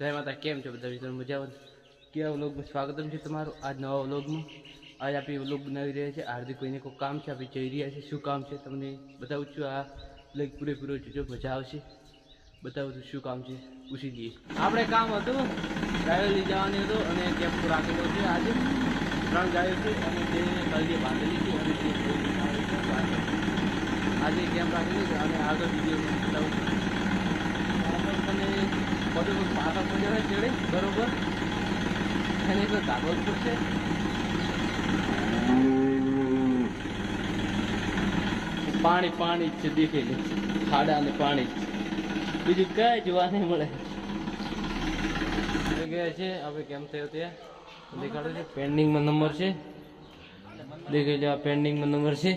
જય માતા, કેમ છો બધા મિત્રો મજામાં? કેવા વ્લોગમાં સ્વાગતમ છે તમારું? આજ નવા વ્લોગમાં. આજ આપણે વ્લોગ બનાવી રહ્યા છે. હાર્દિક કોઈને કોઈ કામ છે? આપણે જઈ રહ્યા છે. શું કામ છે? તમને બતાવું છું. આ લઈ પૂરેપૂરો જોજો. મજા આવશે. બતાવું છું શું કામ છે. પૂછી દઈએ આપણે કામ હતું. ડ્રાઈવર લઈ જવાની હતું અને ટેમ્પો રાખેલો છે આજે. ત્રણ ગાયો છે અને તે કલજી બાંધેલી છે અને. આજે કેમ રાખેલું છે અને આગળ વીડિયો બતાવું છું. પાછા પડ્યો હોય ચેડે બરોબર એને તો જ પડશે પાણી પાણી જ છે, દેખેલું ખાડા અને પાણી બીજું કઈ જોવા નહીં મળે. ગયા છે, હવે કેમ થયો ત્યાં દેખાડે છે? પેન્ડિંગમાં નંબર છે. દેખાય છે, આ પેન્ડિંગમાં નંબર છે.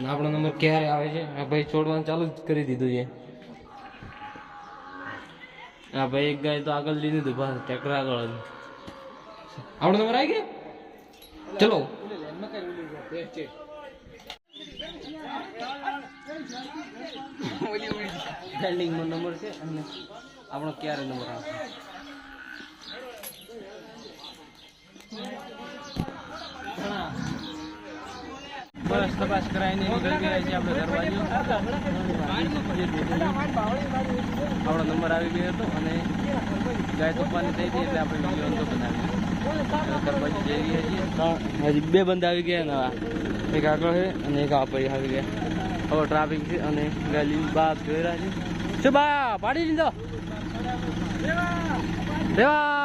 ને આપણો નંબર ક્યારે આવે છે? આ ભાઈ છોડવાનું ચાલુ જ કરી દીધું છે. હા ભાઈ એક ગાય તો આગળ લઈને લીધું બસ ટ્રેક્ટર આગળ હતું. આપણો નંબર આવી ગયો? ચલો. પેન્ડિંગમાં નંબર છે અને આપણો ક્યારે નંબર આવશે? બસ તપાસ કરાવીને નીકળી ગયા છે આપણે દરવાજો આપણો નંબર આવી ગયો હતો અને ગાય તોફાની થઈ હતી એટલે આપણે વીડિયો ત્રણ, હજી બે બંધ આવી ગયા નવા એક આગળ છે અને એક આ ભાઈ આવી ગયા. હવે ટ્રાફિક છે અને ગાલી બાપ જોઈ રહ્યા છે. શું બા પાડી લીધો રેવા!